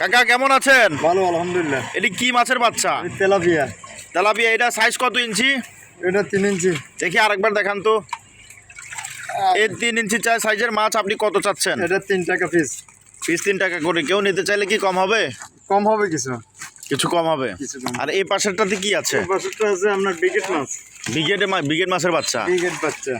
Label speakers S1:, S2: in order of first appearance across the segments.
S1: কাকা কেমন আছেন
S2: ভালো আলহামদুলিল্লাহ
S1: এটি কি মাছের বাচ্চা তেলাপিয়া তেলাপিয়া এটা সাইজ কত ইঞ্চি
S2: এটা তিন ইঞ্চি
S1: দেখি আরেকবার দেখান তো এই তিন ইঞ্চি চার সাইজের মাছ আপনি কত চাচ্ছেন
S2: এটা তিন টাকা পিস
S1: পিস তিন টাকা করে কেউ নিতে চাইলে কি কম হবে
S2: কম হবে কিছু
S1: কিছু কম হবে আর এই পাশেরটাতে কি আছে
S2: পাশেরটা আছে আপনার বিগেট মাছ
S1: বিগেটে বিগেট মাছের বাচ্চা
S2: বিগেট বাচ্চা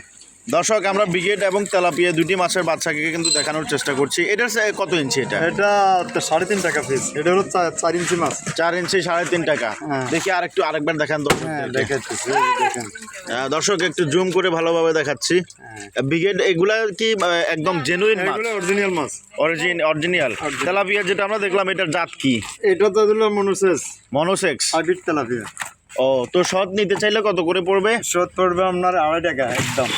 S1: দর্শক আমরা ব্রিগেড এবং তেলাপিয়া দুটি মাছের বাচ্চাকে কিন্তু দেখানোর চেষ্টা করছি এটা কত ইঞ্চি এটা
S2: এটা সাড়ে তিন টাকা পিস এটা হলো চার ইঞ্চি মাছ
S1: চার ইঞ্চি সাড়ে তিন টাকা হ্যাঁ। দেখি আর একটু আরেকবার দেখান হ্যাঁ, দর্শক একটু জুম করে ভালোভাবে দেখাচ্ছি হ্যাঁ। ব্রিগেড এগুলা কি একদম জেনুইন মাছ অরিজিনাল মাছ অরিজিন অরিজিনাল তেলাপিয়া যেটা আমরা দেখলাম এটার জাত কি
S2: এটা তো হলো মনোসেক্স মনোসেক্স হাইব্রিড তেলাপিয়া
S1: ও তো সৎ নিতে চাইলে কত করে পড়বে
S2: সৎ পড়বে আপনার আড়াই টাকা একদম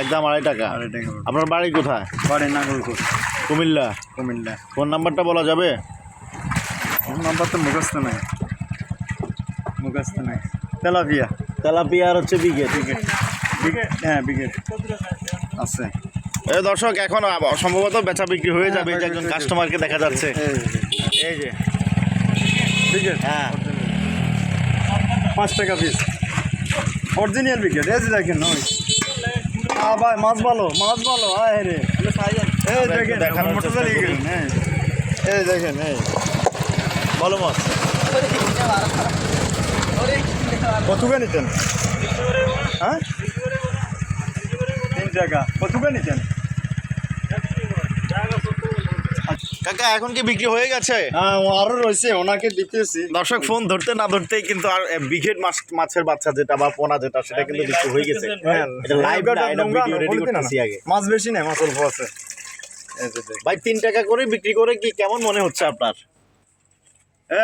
S1: একদম আড়াই টাকা আড়াই টাকা আপনার বাড়ি কোথায়
S2: বাড়ি নাগরকোট কুমিল্লা কুমিল্লা
S1: ফোন নাম্বারটা বলা যাবে
S2: ফোন নাম্বার তো মুখস্থ নাই মুখস্থ নাই তেলাপিয়া তেলাপিয়া আর হচ্ছে বিঘে বিঘে বিঘে হ্যাঁ বিকেট
S1: আছে এ দর্শক এখন সম্ভবত বেচা বিক্রি হয়ে হ্যাঁ, যাবে একজন কাস্টমারকে দেখা যাচ্ছে এই যে
S2: বিকেট হ্যাঁ পাঁচ টাকা পিস অরিজিনাল বিকেট এই যে দেখেন নয় হ্যাঁ ভাই মাছ ভালো মাছ ভালো আয় রে এই দেখেন দেখার মোটরসাইকেল এই দেখেন এই ভালো মাছ কতুকে নিতেন হ্যাঁ তিন জায়গা কতুকে নিতেন
S1: কাকা এখন কি বিক্রি হয়ে গেছে
S2: হ্যাঁ, আরো রয়েছে ওনাকে দিতেছি
S1: দর্শক ফোন ধরতে না ধরতেই কিন্তু আর বিঘেট মাছ মাছের বাচ্চা যেটা বা পোনা যেটা সেটা কিন্তু বিক্রি হয়ে গেছে হ্যাঁ,
S2: মাছ বেশি না মাছ অল্প আছে
S1: ভাই তিন টাকা করে বিক্রি করে কি কেমন মনে হচ্ছে আপনার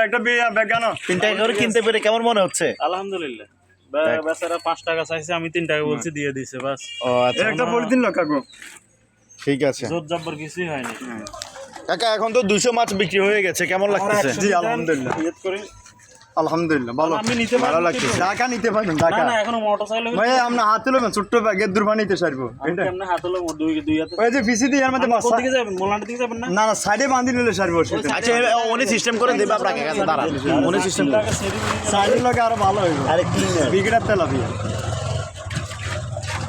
S2: একটা বিজ্ঞান
S1: তিন টাকা করে কিনতে পেরে কেমন মনে হচ্ছে
S2: আলহামদুলিল্লাহ বেচারা পাঁচ টাকা চাইছে আমি তিন টাকা বলছি দিয়ে দিছে বাস ও আচ্ছা একটা পলিথিন কাকু ঠিক আছে জোর জব্বর কিছুই হয়নি হ্যাঁ।
S1: কাকা এখন তো দুশো মাছ বিক্রি হয়ে গেছে কেমন লাগতেছে
S2: জি আলহামদুলিল্লাহ আলহামদুলিল্লাহ ভাই দিয়ে মাছ না না সাইডে বাঁধি নিলে
S1: সিস্টেম করে দেবে
S2: সিস্টেম আরো ভালো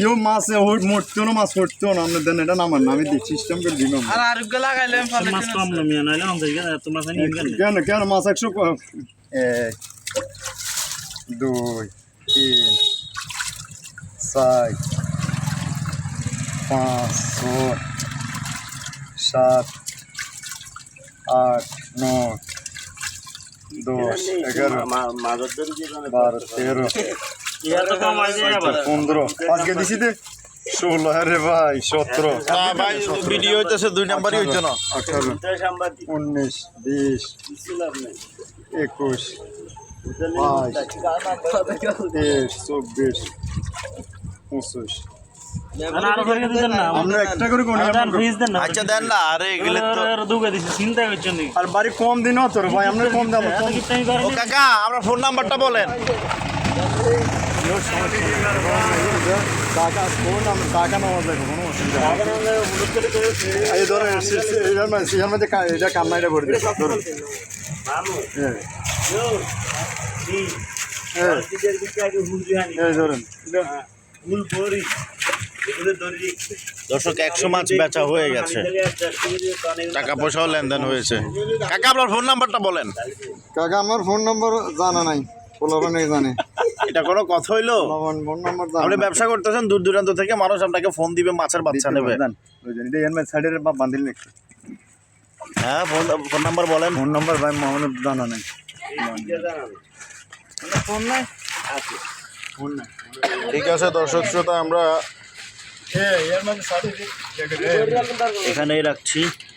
S2: ইও মাছে ওই মরতো না মাছ পড়তো না আমরা দেন এটা নামান আমি দিই সিস্টেম করে দিই আর আর গো লাগাইলে আচ্ছা, মাছ কম নামি নাইলে আমরা গেলে তোমার সাথে গেলে কেন কেন মাছ 100 এক দুই তিন চার পাঁচ ছয় সাত আট নয় দশ এগারো বারো তেরো আজকে দিছি ষোলো আরে ভাই সতেরো
S1: ভাই ভিডিও হইতেছে দুই নাম্বারই হইতো না
S2: আঠারো উনিশ বিশ একুশ তেইশ চব্বিশ পঁচিশ দেন না আর বাড়ি কম তোর ভাই কম দাম
S1: আমরা ফোন নাম্বারটা বলেন
S2: টাকা এই এটা
S1: দর্শক একশো মাছ বেচা হয়ে গেছে টাকা পয়সাও লেনদেন হয়েছে কাকা আপনার ফোন নাম্বারটা বলেন
S2: কাকা আমার ফোন নাম্বার জানা নাই জানে
S1: এটা কোনো কথা হইলো আপনি ব্যবসা করতেছেন দূর দূরান্ত থেকে মানুষ আপনাকে ফোন দিবে মাছের বাচ্চা নেবে হ্যাঁ ফোন ফোন নাম্বার বলেন
S2: ফোন নাম্বার ভাই আমার জানা নেই ফোন ফোন নাই
S1: ঠিক আছে দর্শক শ্রোতা আমরা এখানেই রাখছি